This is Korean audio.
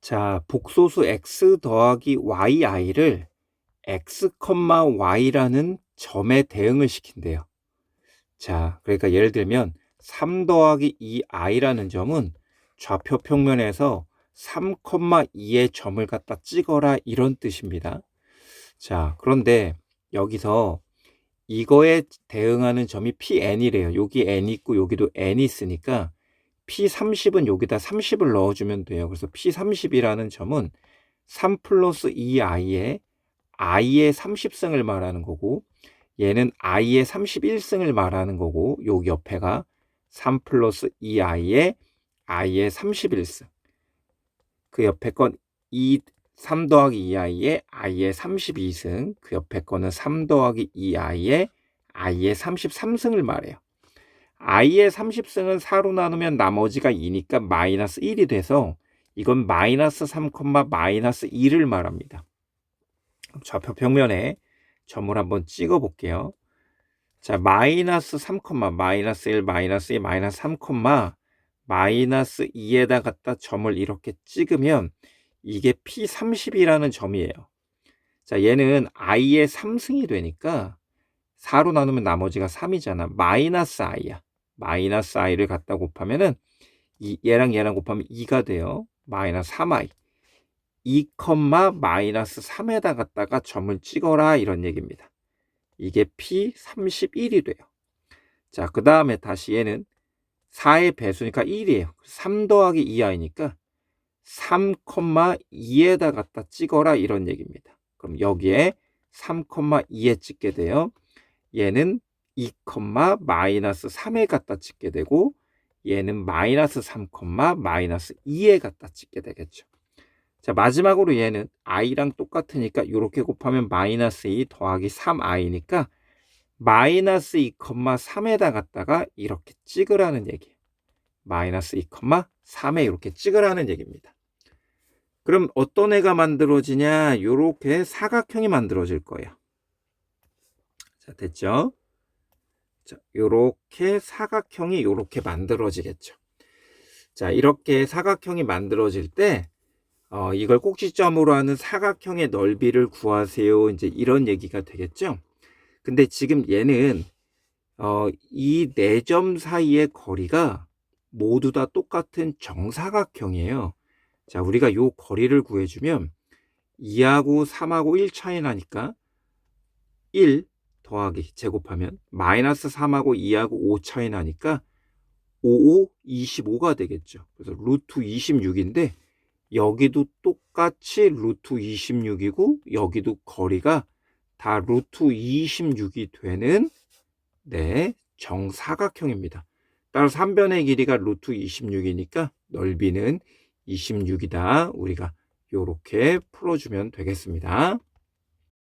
자, 복소수 x 더하기 yi를 x, y라는 점에 대응을 시킨대요. 자, 그러니까 예를 들면 3 더하기 2i라는 점은 좌표 평면에서 3,2의 점을 갖다 찍어라 이런 뜻입니다. 자, 그런데 여기서 이거에 대응하는 점이 pn이래요. 여기 n 있고 여기도 n 있으니까 p30은 여기다 30을 넣어주면 돼요. 그래서 p30이라는 점은 3 플러스 2i의 i의 30승을 말하는 거고 얘는 i의 31승을 말하는 거고 요 옆에가 3 플러스 2i의 i의 31승 그 옆에 건 2, 3 더하기 2i의 i의 32승 그 옆에 거는 3 더하기 2i의 i의 33승을 말해요. I의 30승은 4로 나누면 나머지가 2니까 마이너스 1이 돼서 이건 마이너스 3, 마이너스 2를 말합니다. 좌표 평면에 점을 한번 찍어 볼게요. 자, 마이너스 3, 마이너스 1, 마이너스 2, 마이너스 3, 마이너스 2에다 갖다 점을 이렇게 찍으면 이게 P30이라는 점이에요. 자, 얘는 i의 3승이 되니까 4로 나누면 나머지가 3이잖아. 마이너스 i야. 마이너스 i를 갖다 곱하면은 이, 얘랑 얘랑 곱하면 2가 돼요. 마이너스 3i. 2, 마이너스 3에다 갖다가 점을 찍어라 이런 얘기입니다. 이게 P31이 돼요. 자, 그 다음에 다시 얘는 4의 배수니까 1이에요. 3 더하기 2i니까 3,2에다 갖다 찍어라 이런 얘기입니다. 그럼 여기에 3,2에 찍게 돼요. 얘는 2, 마이너스 3에 갖다 찍게 되고 얘는 마이너스 3, 마이너스 2에 갖다 찍게 되겠죠. 자 마지막으로 얘는 i랑 똑같으니까 이렇게 곱하면 마이너스 2 더하기 3i니까 마이너스 2,3에다 갖다가 이렇게 찍으라는 얘기예요. 마이너스 2,3에 이렇게 찍으라는 얘기입니다. 그럼 어떤 애가 만들어지냐? 이렇게 사각형이 만들어질 거예요. 자, 됐죠? 자, 요렇게 사각형이 요렇게 만들어지겠죠. 자, 이렇게 사각형이 만들어질 때, 어, 이걸 꼭지점으로 하는 사각형의 넓이를 구하세요. 이제 이런 얘기가 되겠죠. 근데 지금 얘는, 어, 이 네 점 사이의 거리가 모두 다 똑같은 정사각형이에요. 자, 우리가 요 거리를 구해주면 2하고 3하고 1 차이 나니까 1 더하기 제곱하면 마이너스 3하고 2하고 5 차이 나니까 5, 5, 25가 되겠죠. 그래서 루트 26인데 여기도 똑같이 루트 26이고 여기도 거리가 다 루트 26이 되는 네 정사각형입니다. 따라서 한 변의 길이가 루트 26이니까 넓이는 26이다. 우리가 이렇게 풀어주면 되겠습니다.